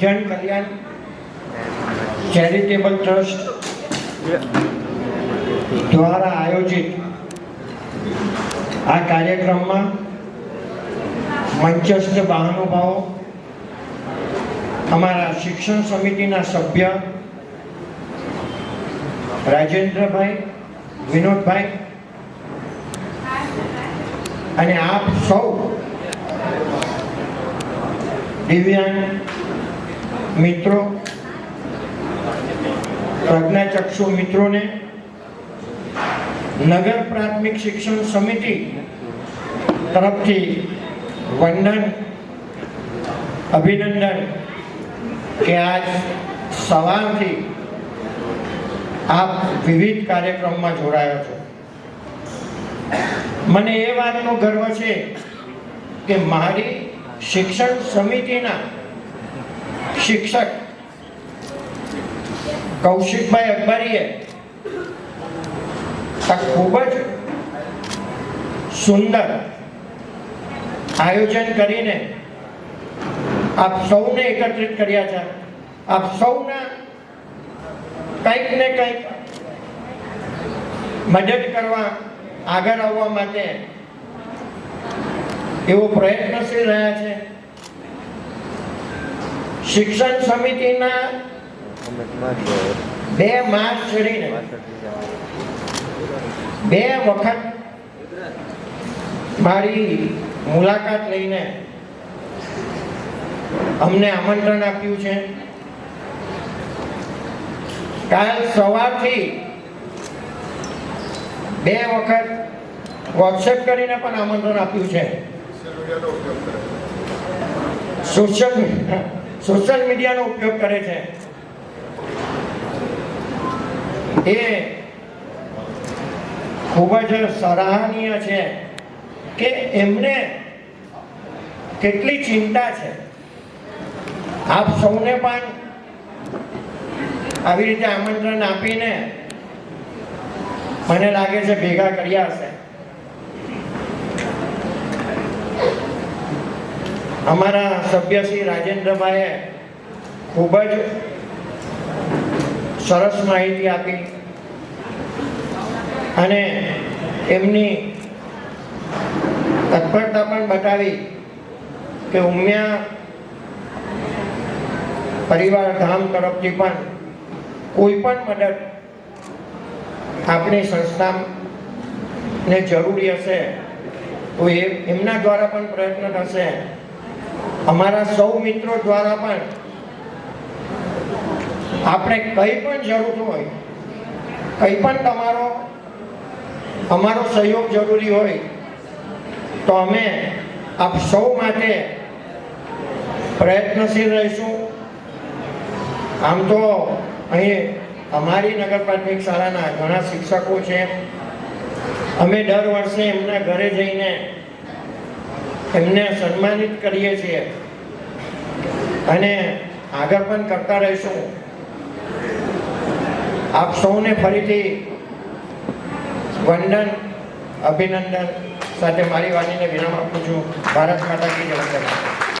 જન કલ્યાણ. Charitable trust દ્વારા આયોજિત આ કાર્યક્રમમાં મંચસ્થ મહાનુભાવો, અમારા શિક્ષણ સમિતિના સભ્ય રાજેન્દ્રભાઈ, વિનોદભાઈ અને આપ સૌ દિવ્યાંગ મિત્રો પ્રજ્ઞાચક્ષુ મિત્રોને નગર પ્રાથમિક શિક્ષણ સમિતિ તરફથી વંદન, અભિનંદન કે આજ સવારથી આપ વિવિધ કાર્યક્રમમાં જોડાયો છો. મને એ વાતનો ગર્વ છે કે મારી શિક્ષણ સમિતિના શિક્ષક કૌશિકભાઈ અકબરીએ ખૂબ જ સુંદર આયોજન કરીને આપ સૌને એકત્રિત કર્યા છે. આપ સૌના કંઈક ને કંઈક મદદ કરવા આગળ આવવા માટે એવો પ્રયત્નશીલ રહ્યા છે. શિક્ષણ સમિતિના બે માસ છોડીને બે વખત મારી મુલાકાત લઈને અમને આમંત્રણ આપ્યું છે. કાલ સવારથી બે વખત વોટ્સએપ કરીને પણ આમંત્રણ આપ્યું છે. સોશિયલ સોશિયલ મીડિયાનો ઉપયોગ કરે છે. એ ખૂબ જ સરાહનીય છે કે એમને કેટલી ચિંતા છે. આપ સૌને પણ આવી રીતે આમંત્રણ આપીને મને લાગે છે ભેગા કર્યા હશે. અમારા સભ્ય શ્રી રાજેન્દ્રભાઈએ ખૂબ જ સરસ માહિતી આપી અને એમની તત્પરતા પણ બતાવી કે ઉમિયા પરિવાર ધામ તરફથી પણ કોઈ પણ મદદ આપણી સંસ્થાને જરૂરી હશે તો એમના દ્વારા પણ પ્રયત્ન થશે. અમારા સૌ મિત્રો દ્વારા પણ આપણે કંઈ પણ જરૂર હોય, કંઈ પણ તમારો, અમારો સહયોગ જરૂરી હોય, તો અમે આપ સૌ માટે પ્રયત્નશીલ રહીશું. આમ તો અહીં અમારી નગર પ્રાથમિક શાળાના ઘણા શિક્ષકો છે. અમે દર વર્ષે એમના ઘરે જઈને એમને સન્માનિત કરીએ છીએ. અને આગળ પણ કરતા રહીશું. આપ સૌને ફરીથી વંદન, અભિનંદન સાથે મારી વાણીને વિરામ આપું છું. ભારત માતા કી જય.